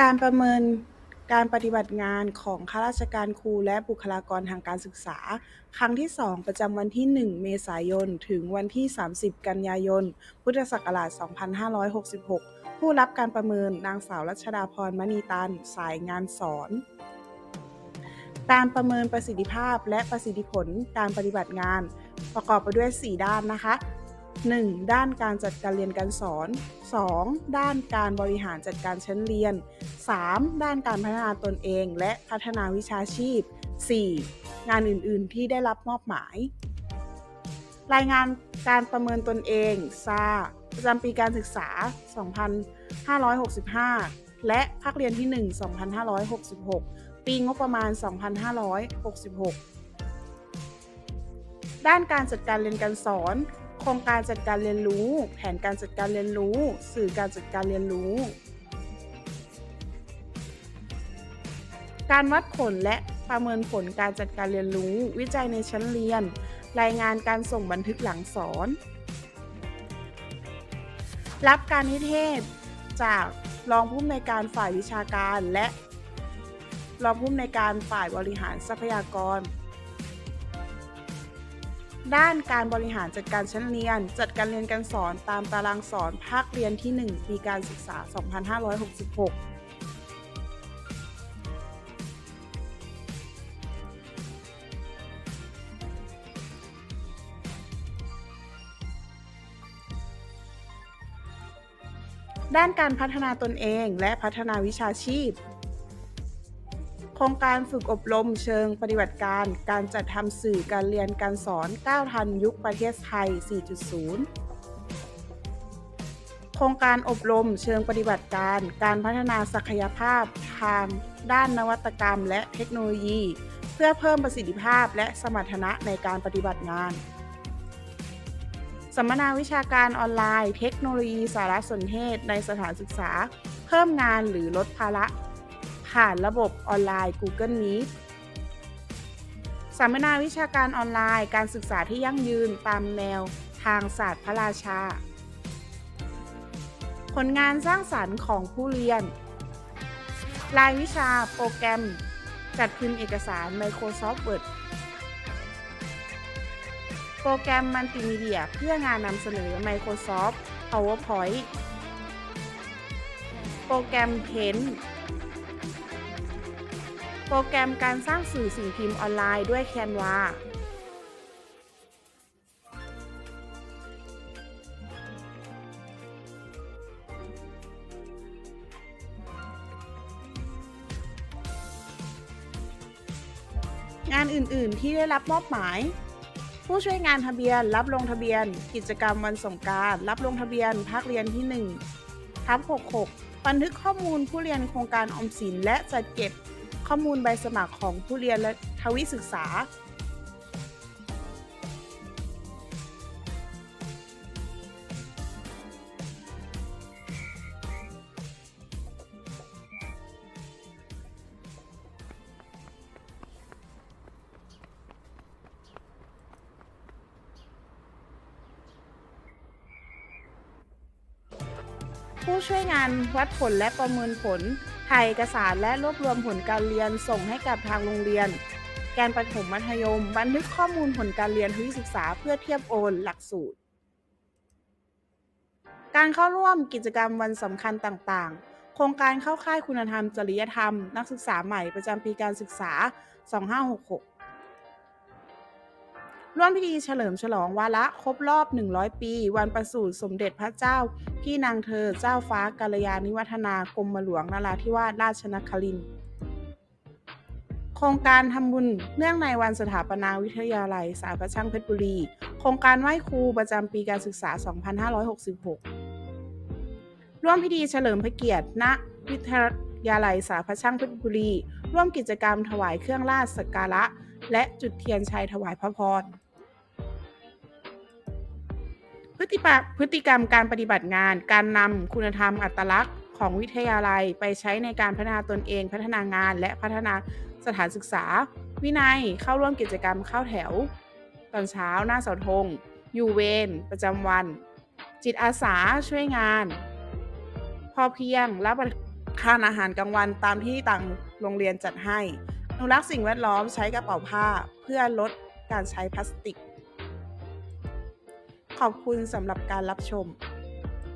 การประเมินการปฏิบัติงานของข้าราชการครูและบุคลากรทางการศึกษา ครั้งที่ 2 ประจำวันที่ 1 เมษายน ถึงวันที่ 30 กันยายน พุทธศักราช 2566 ผู้รับการประเมินนางสาวรัชดาพรมณีตัน สายงานสอน การประเมินประสิทธิภาพและประสิทธิผลการปฏิบัติงาน ประกอบไปด้วย 4 ด้านนะคะ 1. ด้านการจัดการเรียนการสอน 2. ด้านการบริหารจัดการชั้นเรียน 3. ด้านการพัฒนาตนเองและพัฒนาวิชาชีพ 4. งานอื่น ๆ ที่ได้รับมอบหมาย รายงานการประเมินตนเองซาประจำปีการศึกษา 2565 และภาคเรียนที่ 1 2566 ปีงบประมาณ 2566 ด้านการจัดการเรียนการสอน โครงการจัดการเรียนรู้ แผนการจัดการเรียนรู้ สื่อการจัดการเรียนรู้ การวัดผลและประเมินผลการจัดการเรียนรู้ วิจัยในชั้นเรียน รายงานการส่งบันทึกหลังสอน รับการนิเทศ จากรองผู้อำนวยการฝ่ายวิชาการและรองผู้อำนวยการฝ่ายบริหารทรัพยากร ด้านการบริหารจัดการชั้นเรียน จัดการเรียนการสอนตามตารางสอนภาคเรียนที่ 1 ปีการศึกษา 2566ด้านการพัฒนาตนเองและพัฒนาวิชาชีพ ครงการฝึกอบรมเชิงปฏิบัติการ การจัดทำสื่อการเรียนการสอนก้าวทันยุคประเทศไทย 4.0 โครงการอบรมเชิงปฏิบัติการ การพัฒนาศักยภาพทางด้านนวัตกรรมและเทคโนโลยี เพื่อเพิ่มประสิทธิภาพและสมรรถนะในการปฏิบัติงานสัมมนาวิชาการออนไลน์ เทคโนโลยีสารสนเทศในสถานศึกษา เพิ่มงานหรือลดภาระ ผ่านระบบออนไลน์ Google Meet สัมมนาวิชาการออนไลน์ การศึกษาที่ยั่งยืนตามแนวทางศาสตร์พระราชา ผลงานสร้างสรรค์ของผู้เรียน รายวิชาโปรแกรม จัดพิมพ์เอกสาร Microsoft Word โปรแกรมมัลติมีเดียเพื่องานนำเสนอ Microsoft PowerPoint โปรแกรม Paint โปรแกรมการสร้างสื่อสิ่งพิมพ์ออนไลน์ด้วย Canva งานอื่น ๆ ที่ได้รับมอบหมาย ผู้ช่วยงานทะเบียน รับลงทะเบียน กิจกรรมวันสงการรับลงทะเบียนภาคเรียนที่1ทับ66 บันทึกข้อมูลผู้เรียนโครงการออมสินและจัดเก็บ ข้อมูลใบสมัครของผู้เรียนและทวิศึกษา ผู้ช่วยงานวัดผลและประเมินผล ถ่ายเอกสารและรวบรวมผลการเรียนส่งให้กับทางโรงเรียนแกนประถมมัธยม บันทึกข้อมูลผลการเรียนทวิศึกษาเพื่อเทียบโอนหลักสูตร การเข้าร่วมกิจกรรมวันสำคัญต่างๆ โครงการเข้าค่ายคุณธรรม จริยธรรม นักศึกษาใหม่ประจำปีการศึกษา 2566 ร่วมพิธีเฉลิมฉลองวาระครบรอบ 100 ปี วันประสูติสมเด็จพระเจ้า พี่นางเธอเจ้าฟ้ากาลยานิวัฒนากรมหลวงนราธิวาสราชนครินทร์โครงการทำบุญเนื่องในวันสถาปนาวิทยาลัย สาประช่างเพชรบุรี โครงการไหว้ครูประจำปีการศึกษา 2566 ร่วมพิธีเฉลิมพระเกียรติ ณ วิทยาลัยสาพระช่างเพชรบุรี ร่วมกิจกรรมถวายเครื่องราชสักการะ และจุดเทียนชัยถวายพระพร พฤติพฤติกรรมการปฏิบัติงาน การนำคุณธรรมอัตลักษณ์ของวิทยาลัยไปใช้ในการพัฒนาตนเอง พัฒนางาน และพัฒนาสถานศึกษา วินัยเข้าร่วมกิจกรรมเข้าแถว ตอนเช้าหน้าเสาธงอยู่เวรประจำวัน จิตอาสาช่วยงาน พอเพียงรับประทานอาหารกลางวันตามที่ต่างโรงเรียนจัดให้อนุรักษ์สิ่งแวดล้อมใช้กระเป๋าผ้าเพื่อลดการใช้พลาสติก ขอบคุณสำหรับการรับชม